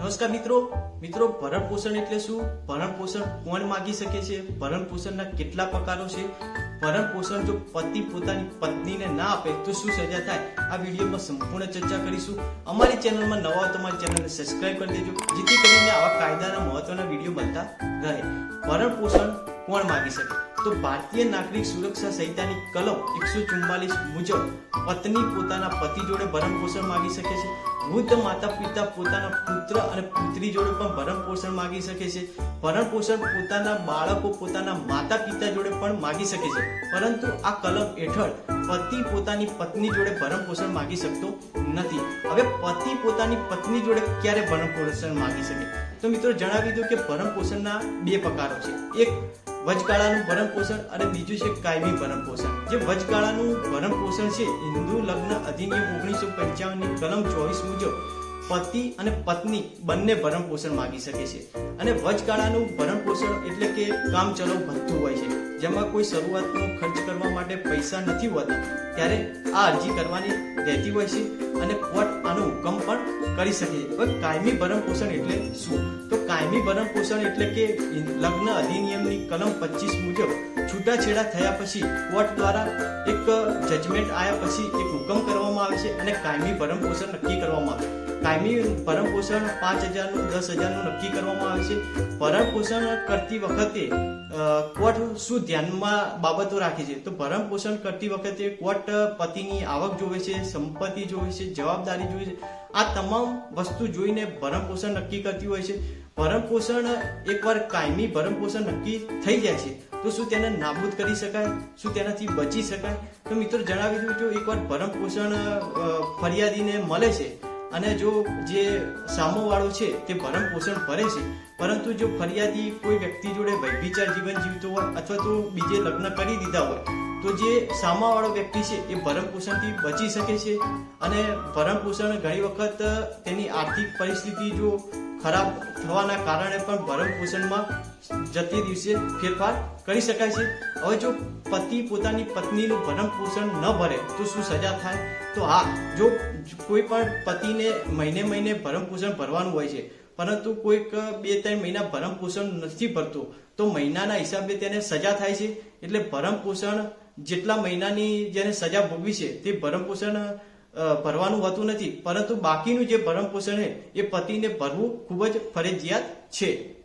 નમસ્કાર મિત્રો. મિત્રો, ભરણ પોષણ એટલે શું? ભરણ પોષણ કોણ માગી શકે છે? ભરણ પોષણના કેટલા પ્રકારો છે? ભરણ પોષણ જો પતિ પોતાની પત્નીને ના આપે, તો શું સજા થાય? આ વિડીયોમાં સંપૂર્ણ ચર્ચા કરીશું. અમારી ચેનલમાં નવા હો તો અમારી ચેનલને સબસ્ક્રાઇબ કરી દેજો, જેથી કરીને આવા કાયદાના મહત્વના વીડિયો બનતા રહે. ભરણ પોષણ કોણ માગી શકે? તો ભારતીય નાગરિક સુરક્ષા સંહિતાની કલમ એકસો ચુમ્માલીસ મુજબ પત્ની પોતાના પતિ જોડે ભરણ પોષણ માગી શકે છે. વૃદ્ધ માતા પિતા પોતાના પુત્ર અને પુત્રી જોડે પણ ભરણ પોષણ માગી શકે છે. ભરણ પોષણ પોતાના બાળકો, પોતાના માતા પિતા જોડે પણ માગી શકે છે. પરંતુ આ કલમ હેઠળ પતિ પોતાની પત્ની જોડે ભરણ પોષણ માગી શકતો નથી. હવે પતિ પોતાની પત્ની જોડે ક્યારે ભરણ પોષણ માગી શકે? તો મિત્રો જણાવી દઉં કે ભરણ પોષણના બે પ્રકારો છે. એક વચગાળાનું ભરણ પોષણ અને બીજું છે કાયમી ભરણ પોષણ. જે વચગાળાનું ભરણ પોષણ છે, હિન્દુ લગ્ન અધિનિયમ ઓગણીસો પંચાવનની કલમ ચોવીસ મુજબ પતિ અને પત્ની બંને ભરણ પોષણ માગી શકે છે. અને વચગાળાનું ભરણ પોષણ એટલે કે કામ ચલાવ ભથ્થું હોય છે. જેમાં કોઈ શરૂઆતનો ખર્ચ કરવા માટે પૈસા નથી હોતા, ત્યારે આ અરજી કરવાની રહેતી હોય છે અને કોર્ટ આનો હુકમ પણ કરી શકીએ પણ કાયમી ભરણ પોષણ એટલે શું? તો કાયમી ભરણ પોષણ એટલે કે લગ્ન અધિનિયમની કલમ પચીસ મુજબ છૂટાછેડા થયા પછી કોર્ટ દ્વારા એક જજમેન્ટ આવ્યા પછી એક હુકમ કરવામાં આવે છે અને કાયમી ભરણ પોષણ નક્કી કરવામાં આવે. કાયમી ભરણ પોષણ પાંચ હજારનું, દસ હજારનું નક્કી કરવામાં આવે છે. ભરણ પોષણ કરતી વખતે કોર્ટ શું ધ્યાનમાં બાબતો રાખે છે? તો ભરણ પોષણ કરતી વખતે કોર્ટ પતિની આવક જોવે છે, સંપત્તિ જોવે છે, જવાબદારી જોવે છે. આ તમામ વસ્તુ જોઈને ભરણ પોષણ નક્કી કરતી હોય છે. ભરણ પોષણ એકવાર કાયમી ભરણ પોષણ નક્કી થઈ જાય છે, તો શું તેને નાબૂદ કરી શકાય? શું તેનાથી બચી શકાય? તો મિત્રો જણાવી દઉં જો એકવાર ભરણ પોષણ ફરિયાદીને મળે છે અને જો જે સામોવાળો છે તે ભરણ પોષણ ભરે છે, પરંતુ જો ફરિયાદી કોઈ વ્યક્તિ જોડે વૈભિચાર જીવન જીવતો હોય અથવા તો બીજે લગ્ન કરી દીધા હોય, તો જે સામાવાળો વ્યક્તિ છે એ ભરણપોષણથી બચી શકે છે અને ભરણપોષણ ઘણી વખત તેની આર્થિક પરિસ્થિતિ જો ખરાબ થવાના કારણે પણ ભરણ પોષણમાં જતી દિવસે ફેરફાર કરી શકાય છે. હવે જો પતિ પોતાની પત્નીનું ભરણ પોષણ ન ભરે, તો શું સજા થાય? તો હા, જો કોઈ પણ પતિને મહિને મહિને ભરણ પોષણ ભરવાનું હોય છે, પરંતુ કોઈક બે ત્રણ મહિના ભરણ પોષણ નથી ભરતો, તો મહિનાના હિસાબે તેને સજા થાય છે. એટલે ભરણ પોષણ જેટલા મહિનાની જેને સજા ભોગવી છે, તે ભરણ પોષણ ભરવાનું હોતું નથી. પરંતુ બાકીનું જે ભરણ પોષણ એ પતિને ભરવું ખૂબ જ ફરજિયાત છે.